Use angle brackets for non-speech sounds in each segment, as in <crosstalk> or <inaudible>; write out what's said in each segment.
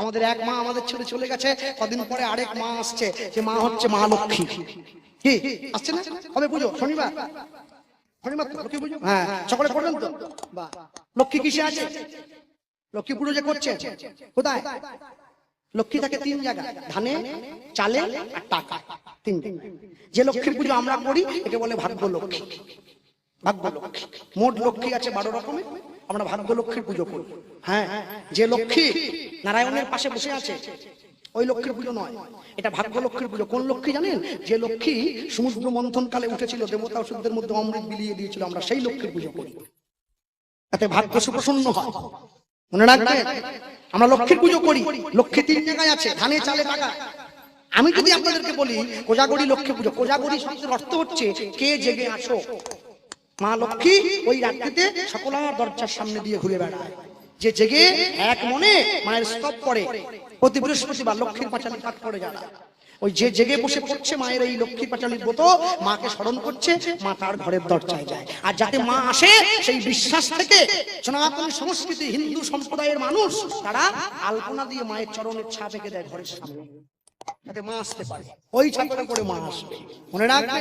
আমাদের এক মা আমাদের ছেড়ে চলে গেছে। কদিন পরে আরেক মা আসছে। যে মা হচ্ছে মা লক্ষ্মী। কি? আসছে না? কবে পুজো, শনিবার। শনিবার লক্ষ্মী হ্যাঁ সকলে তো? লক্ষ্মী কিসে আছে? লক্ষ্মী পুজো যে করছে, কোথায়? লক্ষ্মী থাকে তিন জায়গায় ধানে, চালে আর টাকা তিন যে লক্ষ্মীর পুজো আমরা করি, একে বলে ভাগ্য লক্ষ্মী। ভাগ্য লক্ষ্মী। মোট লক্ষ্মী আছে বারো রকমের। আমরা ভাগ্য লক্ষ্মীর পুজো করি। হ্যাঁ যে লক্ষ্মী নারায়ণের পাশে বসে আছে, ওই লক্ষ্মীর পুজো নয়। এটা ভাগ্য লক্ষ্মীর পুজো। কোন লক্ষ্মী জানেন? যে লক্ষ্মী সমুদ্র মন্থন কালে উঠেছিল, দেবতা ওষুধের মধ্যে অমৃত বিলিয়ে দিয়েছিল, আমরা সেই লক্ষ্মীর পুজো করি। তাতে ভাগ্য সুপ্রসন্ন হয়। মনে রাখবে আমরা লক্ষ্মীর পুজো করি। লক্ষ্মী তিন জায়গায় আছে, ধানে, চালে টাকা আমি যদি আপনাদেরকে বলি, কোজাগরি লক্ষ্মী পুজো। কোজাগরি শব্দের অর্থ হচ্ছে, কে জেগে আসো মা লক্ষ্মী ওই রাত্রিতে সকলার দরজার সামনে দিয়ে ঘুরে বেড়ায়। যে জেগে এক মনে মায়ের স্তব করে প্রতি বৃহস্পতিবার লক্ষ্মীর পাঁচালি পাঠ করে যারা। ওই যে জেগে বসে পড়ছে মায়ের এই লক্ষ্মী পাঁচালির ব্রত, মাকে স্মরণ করছে, মা তার ঘরের দরজায় যায়। আর যাতে মা আসে, সেই বিশ্বাস থেকে সনাতন সংস্কৃতি, হিন্দু সম্প্রদায়ের মানুষ, তারা আলপনা দিয়ে মায়ের চরণের ছাপ এঁকে দেয় ঘরের সামনে। যাতে মা আসতে পারে। ওই ছাপটা করে মা আসবে। মনে রাখবে?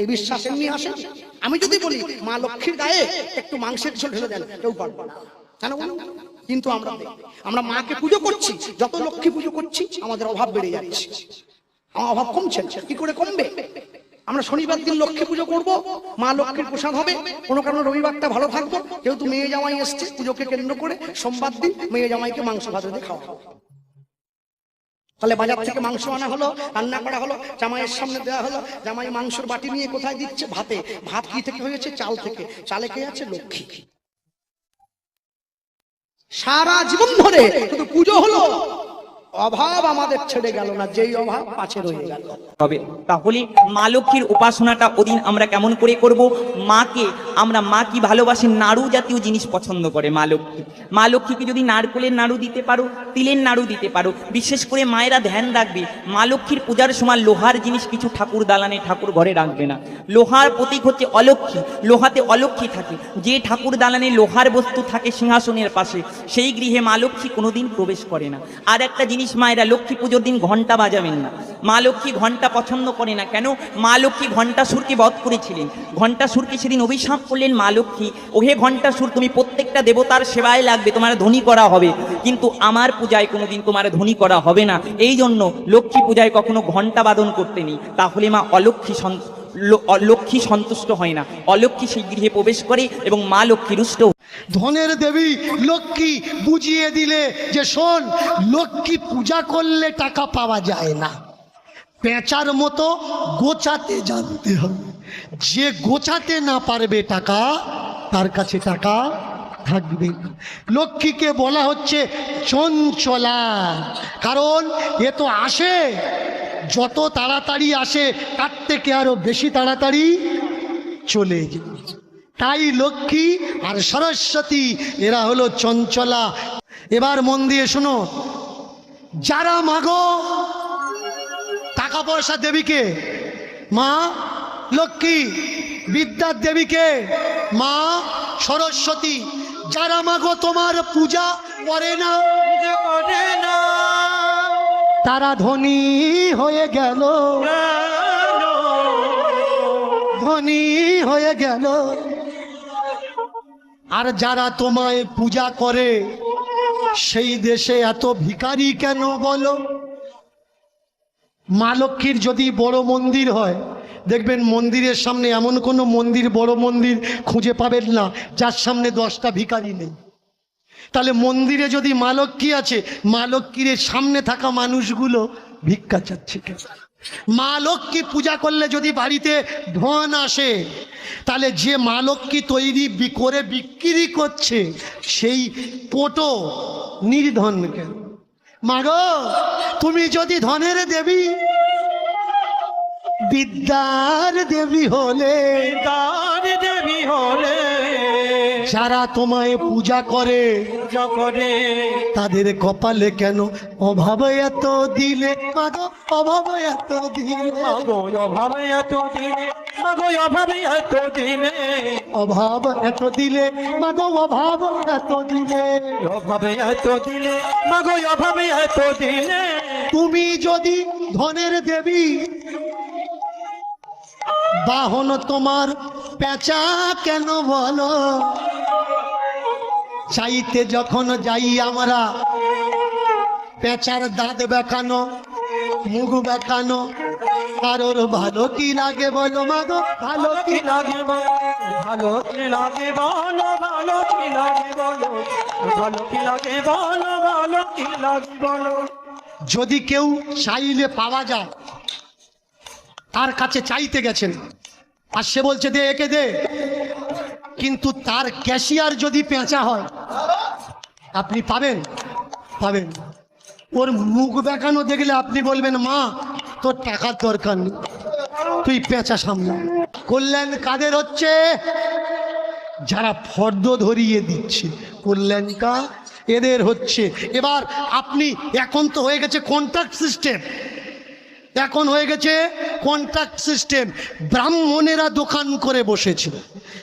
এই বিশ্বাস এমনি আসে আমি যদি বলি, মা লক্ষ্মীর গায়ে একটু মাংসের ঝোল ঢেলে দেন, কেউ পারবে না কেন? কিন্তু আমরা আমরা মাকে পুজো করছি, যত লক্ষ্মী পুজো করছি, আমাদের অভাব বেড়ে যাচ্ছে আমার অভাব কমছে কি করে কমবে আমরা শনিবার দিন লক্ষ্মী পুজো করব, মা লক্ষ্মীর প্রসাদ হবে, কোনো কারণে রবিবারটা ভালো থাকব, যেহেতু মেয়ে জামাই এসছে, পুজোকে কেন্দ্র করে সোমবার দিন মেয়ে জামাইকে মাংস ভাত দিয়ে খাওয়া। তাহলে বাজার থেকে মাংস আনা হলো, রান্না করা হলো, জামাইয়ের সামনে দেওয়া হলো, জামাই মাংসর বাটি নিয়ে কোথায় দিচ্ছে? ভাতে। ভাত কি থেকে হয়েছে? চাল থেকে। চালে কে আছে? লক্ষ্মী। সারা জীবন ধরে শুধু পুজো হলো। অভাব আমাদের ছেড়ে গেল না, যেই অভাব পাশে রয়ে গেল। হবে তাহলে মা লক্ষ্মীর উপাসনাটা ওদিন আমরা কেমন করে করব? মাকে, আমরা মা কি ভালোবাসে? নাড়ু জাতীয় জিনিস পছন্দ করে মা লক্ষ্মী মা লক্ষ্মীকে যদি নারকলের নাড়ু দিতে পারো, তিলের নাড়ু দিতে পারো, বিশেষ করে মায়েরা ধ্যান রাখবে মা লক্ষ্মীর পূজার সময় লোহার জিনিস কিছু ঠাকুর দালানে ঠাকুর ঘরে রাখবে না। লোহার প্রতীক হচ্ছে অলক্ষ্মী, লোহাতে অলক্ষ্মী থাকে। যে ঠাকুর দালানে লোহার বস্তু থাকে সিংহাসনের পাশে, সেই গৃহে মা লক্ষ্মী কোনোদিন প্রবেশ করে না। আর একটা জিনিস মায়েরা লক্ষ্মী পুজোর দিন ঘণ্টা বাজাবেন না। মা লক্ষ্মী ঘণ্টা পছন্দ করে না কেন? মা লক্ষ্মী ঘণ্টা সুরকে বধ করেছিলেন। ঘণ্টা সুরকে সেদিন অভিশাপ করলেন মা লক্ষ্মী। ওহে ঘণ্টা সুর, তুমি প্রত্যেকটা দেবতার সেবায় লাগবে, তোমার ধনী করা হবে। কিন্তু আমার পূজায় কোনোদিন তোমার ধনী করা হবে না। এই জন্য লক্ষ্মী পূজায় কখনো ঘণ্টা বাদন করতে তাহলে মা অলক্ষ্মী সন্ত ল- অলক্ষ্মী সন্তুষ্ট হয় না। অলক্ষ্মী সেই গৃহে প্রবেশ করে এবং মা লক্ষ্মী রুষ্ট ধনের দেবী লক্ষ্মী বুঝিয়ে দিলে যে শোন, লক্ষ্মী পূজা করলে টাকা পাওয়া যায় না। পেঁচার মতো গোছাতে জানতে হবে। যে গোছাতে না পারবে টাকা, তার কাছে টাকা থাকবে লক্ষ্মীকে বলা হচ্ছে চঞ্চলা। কারণ এ তো আসে। যত তাড়াতাড়ি আসে, তার থেকে আরও বেশি তাড়াতাড়ি চলে তাই লক্ষ্মী আর সরস্বতী, এরা হলো চঞ্চলা। এবার মন দিয়ে শোনো, যারা মাগো টাকা পয়সা দেবীকে, মা লক্ষ্মী বিদ্যার দেবীকে, মা সরস্বতী, যারা মাগো তোমার পূজা করে না। তারা ধনী হয়ে গেল। ধনী হয়ে গেল। আর যারা তোমায় পূজা করে, সেই দেশে এত ভিখারি কেন বলো? মা লক্ষ্মীর যদি বড় মন্দির হয়, দেখবেন মন্দিরের সামনে এমন কোনো মন্দির, বড় মন্দির খুঁজে পাবেন না, যার সামনে দশটা ভিকারি নেই। তাহলে মন্দিরে যদি মা লক্ষ্মী আছে, মা লক্ষ্মীর সামনে থাকা মানুষগুলো ভিক্ষা চাচ্ছে কেন? মা লক্ষ্মী পূজা করলে যদি বাড়িতে ধন আসে, তাহলে যে মা লক্ষ্মী তৈরি করে বিক্রি করছে, সেই পোটো নির্ধন কেন? মাগো তুমি যদি ধনের দেবী, বিদ্যার দেবী হলে দেবী হলে যারা তোমায় পূজা করে করে তাদের কপালে কেন অভাব এত দিলে? মাগো অভাব এত দিলে। অভাবে এত দিলে মাগো অভাবে এত দিনে অভাব এত দিলে মাগো অভাব এত দিলে। অভাবে এত দিলে মাগো অভাবে এত দিনে তুমি যদি ধনের দেবী বাহন তোমার পেঁচা কেন বলো? চাইতে যখন যাই আমরা পেঁচার দাঁত বেঁকানো মুখ বেঁকানো কারোর ভালো কি লাগে বলো মাগো ভালো কি লাগে ভালো কি লাগে বলো ভালো কি লাগে বলো ভালো কি লাগে বলো ভালো কি লাগে বলো। যদি কেউ চাইলে পাওয়া যায় তার কাছে চাইতে গেছেন আর সে বলছে দে একে দে। কিন্তু তার ক্যাশিয়ার যদি পেঁচা হয়, আপনি পাবেন পাবেন। ওর মুখ দেখানো দেখলে আপনি বলবেন, মা, তোর টাকার দরকার নেই। তুই পেঁচা সামলা। কল্যাণ কাদের হচ্ছে? যারা ফর্দ ধরিয়ে দিচ্ছে। কল্যাণটা এদের হচ্ছে। এবার আপনি এখন তো হয়ে গেছে কন্ট্রাক্ট সিস্টেম এখন হয়ে গেছে কন্ট্রাক্ট সিস্টেম ব্রাহ্মণেরা দোকান করে বসেছিল।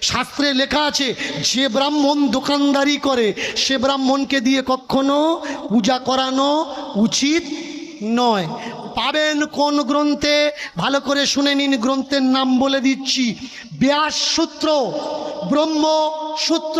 শাস্ত্রে লেখা আছে, যে ব্রাহ্মণ দোকানদারি করে, সে ব্রাহ্মণকে দিয়ে কখনো পূজা করানো উচিত নয়। পাবেন কোন গ্রন্থে? ভালো করে শুনে নিন, গ্রন্থের নাম বলে দিচ্ছি। ব্যাস সূত্র, ব্রহ্ম সূত্র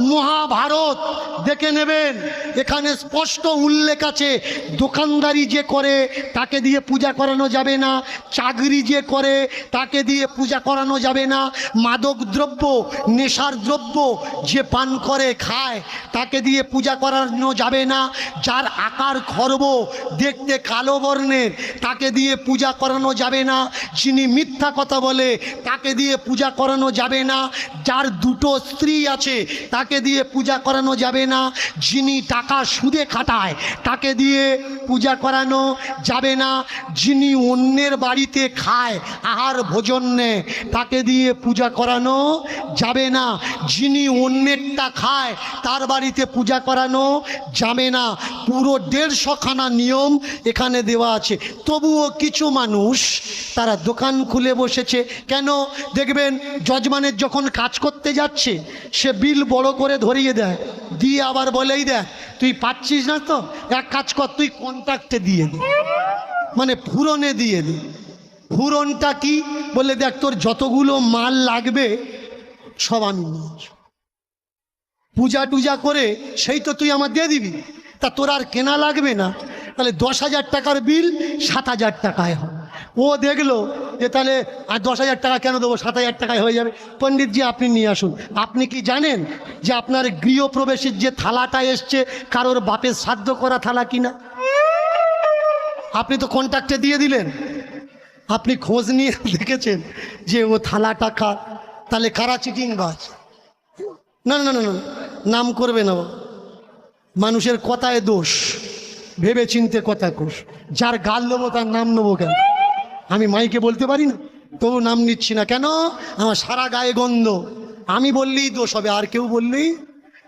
মহাভারত দেখে নেবেন। এখানে স্পষ্ট উল্লেখ আছে, দোকানদারি যে করে, তাকে দিয়ে পূজা করানো যাবে না। চাকরি যে করে, তাকে দিয়ে পূজা করানো যাবে না। মাদক দ্রব্য, নেশার দ্রব্য যে পান করে, খায়, তাকে দিয়ে পূজা করানো যাবে না। যার আকার খর্ব দেখতে কালো বর্ণের, তাকে দিয়ে পূজা করানো যাবে না। যিনি মিথ্যা কথা বলে, তাকে দিয়ে পূজা করানো যাবে না। যার দুটো স্ত্রী আছে, তাকে দিয়ে পূজা করানো যাবে না। যিনি টাকা সুদে খাটায়, তাকে দিয়ে পূজা করানো যাবে না। যিনি অন্যের বাড়িতে খায়, আহার ভোজন নেয়, তাকে দিয়ে পূজা করানো যাবে না। যিনি অন্যেরটা খায়, তার বাড়িতে পূজা করানো যাবে না। পুরো দেড়শোখানা নিয়ম এখানে দেওয়া আছে। তবুও কিছু মানুষ তারা দোকান খুলে বসেছে। কেন? দেখবেন, যজমানের যখন কাজ করতে যাচ্ছে সে বিল বড় করে ধরিয়ে দেয়। দিয়ে আবার বলেই দেয়, তুই পাচ্ছিস না তো? এক কাজ কর, তুই কন্ট্রাক্টে দিয়ে দে। মানে ফুরনে দিয়ে দে। ফুরনটা কি? বলে দেখ, তোর যতগুলো মাল লাগবে, সব আমি। পূজা টুজা করে সেই তো তুই আমার দিয়ে দিবি। তা তোর আর কেনা লাগবে না। তাহলে দশ হাজার টাকার বিল সাত হাজার টাকায় হয় ও দেখল যে তাহলে আর দশ হাজার টাকা কেন দেবো? সাত হাজার টাকায় হয়ে যাবে। পণ্ডিতজি, আপনি নিয়ে আসুন। আপনি কি জানেন যে আপনার গৃহপ্রবেশের যে থালাটা এসছে, কারোর বাপের শ্রাদ্ধ করা থালা কিনা? আপনি তো কন্ট্রাক্টে দিয়ে দিলেন। আপনি খোঁজ নিয়ে <laughs> দেখেছেন যে ও থালাটা কার? তাহলে কারা চিটিং বাজ? না না না না নাম করবে না। মানুষের কথায় দোষ ভেবে চিনতে কথা কোষ যার গাল নেব তার নাম নেব কেন? আমি মাইকে বলতে পারি না? তবু নাম নিচ্ছি না। কেন? আমার সারা গায়ে গন্ধ। আমি বললেই দোষ হবে, আর কেউ বললেই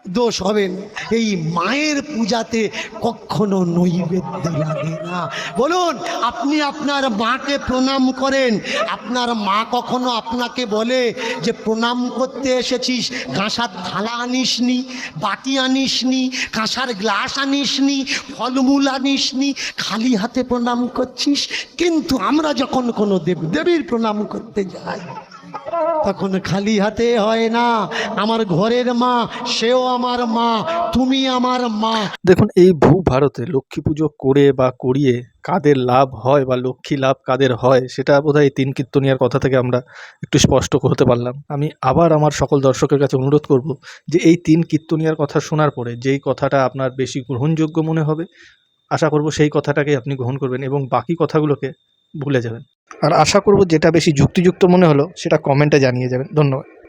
দোষ হবেন এই মায়ের পূজাতে কখনো নৈবেদ্য লাগে না। বলুন, আপনি আপনার মাকে প্রণাম করেন। আপনার মা কখনো আপনাকে বলে যে, প্রণাম করতে এসেছিস, কাঁসার থালা আনিসনি, বাটি আনিসনি, কাঁসার গ্লাস আনিসনি, ফলমূল আনিসনি, খালি হাতে প্রণাম করছিস? কিন্তু আমরা যখন কোনো দেব দেবীর প্রণাম করতে যাই তখন খালি হাতে হয় না, আমার ঘরের মা, সেও আমার মা, তুমি আমার মা। দেখুন, এই ভূ ভারতে লক্ষ্মী পুজো করে বা করিয়ে কাদের লাভ হয় বা লক্ষ্মী লাভ কাদের হয়, সেটা বোধহয় তিন কীর্তনিয়ার কথা থেকে আমরা একটু স্পষ্ট করতে পারলাম। আমি আবার আমার সকল দর্শকের কাছে অনুরোধ করব যে এই তিন কীর্তনিয়ার কথা শোনার পরে যেই কথাটা আপনার বেশি গ্রহণযোগ্য মনে হবে, আশা করব সেই কথাটাকে আপনি গ্রহণ করবেন এবং বাকি কথাগুলোকে ভুলে যাবেন। আর আশা করব যেটা বেশি যুক্তিযুক্ত মনে হলো, সেটা কমেন্টে জানিয়ে যাবেন। ধন্যবাদ।